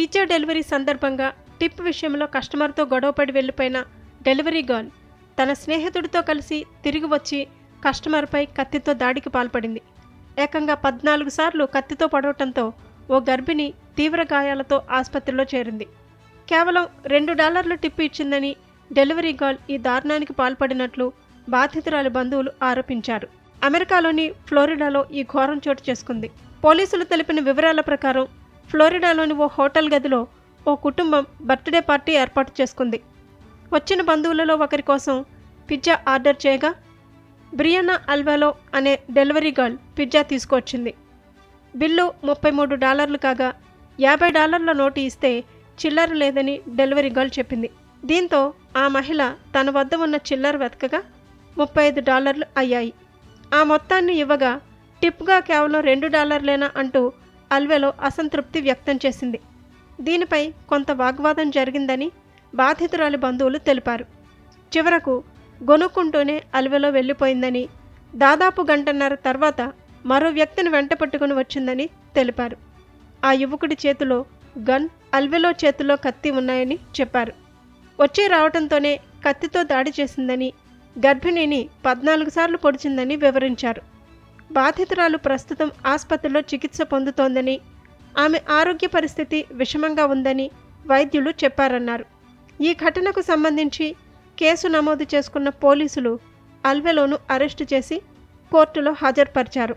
Pizza delivery సందర్భంగా tip విషయంలో కస్టమర్తో గొడవపడి వెళ్ళిపోయిన డెలివరీ గర్ల్ తన స్నేహితుడితో కలిసి తిరిగి వచ్చి కస్టమర్పై కత్తితో దాడికి పాల్పడింది. ఏకంగా పద్నాలుగు సార్లు కత్తితో పడవటంతో ఓ గర్భిణి తీవ్ర గాయాలతో ఆసుపత్రిలో చేరింది. కేవలం రెండు డాలర్లు టిప్ ఇచ్చిందని డెలివరీ గర్ల్ ఈ దారుణానికి పాల్పడినట్లు బాధితురాలి బంధువులు ఆరోపించారు. అమెరికాలోని ఫ్లోరిడాలో ఈ ఘోరం చోటు చేసుకుంది. పోలీసులు తెలిపిన వివరాల ప్రకారం ఫ్లోరిడాలోని ఓ హోటల్ గదిలో ఓ కుటుంబం బర్త్డే పార్టీ ఏర్పాటు చేసుకుంది. వచ్చిన బంధువులలో ఒకరి కోసం పిజ్జా ఆర్డర్ చేయగా బ్రియానా అల్వాలో అనే డెలివరీ గర్ల్ పిజ్జా తీసుకొచ్చింది బిల్లు ముప్పై మూడు డాలర్లు కాగా యాభై డాలర్ల నోటు ఇస్తే చిల్లర లేదని డెలివరీ గర్ల్ చెప్పింది. దీంతో ఆ మహిళ తన వద్ద ఉన్న చిల్లర వెతకగా ముప్పై ఐదు డాలర్లు అయ్యాయి. ఆ మొత్తాన్ని ఇవ్వగా టిప్గా కేవలం రెండు డాలర్లేనా అంటూ అల్వెలో అసంతృప్తి వ్యక్తం చేసింది. దీనిపై కొంత వాగ్వాదం జరిగిందని బాధితురాలి బంధువులు తెలిపారు. చివరకు గొనుక్కుంటూనే అల్వెలో వెళ్ళిపోయిందని దాదాపు గంటన్నర తర్వాత మరో వ్యక్తిని వెంట పట్టుకుని వచ్చిందని తెలిపారు. ఆ యువకుడి చేతిలో గన్ అల్వెలో చేతిలో కత్తి ఉన్నాయని చెప్పారు. వచ్చి రావడంతోనే కత్తితో దాడి చేసిందని గర్భిణిని పద్నాలుగు సార్లు పొడిచిందని వివరించారు. బాధితురాలు ప్రస్తుతం ఆసుపత్రిలో చికిత్స పొందుతోందని ఆమె ఆరోగ్య పరిస్థితి విషమంగా ఉందని వైద్యులు చెప్పారన్నారు. ఈ ఘటనకు సంబంధించి కేసు నమోదు చేసుకున్న పోలీసులు అల్వెలోను అరెస్టు చేసి కోర్టులో హాజరుపరిచారు.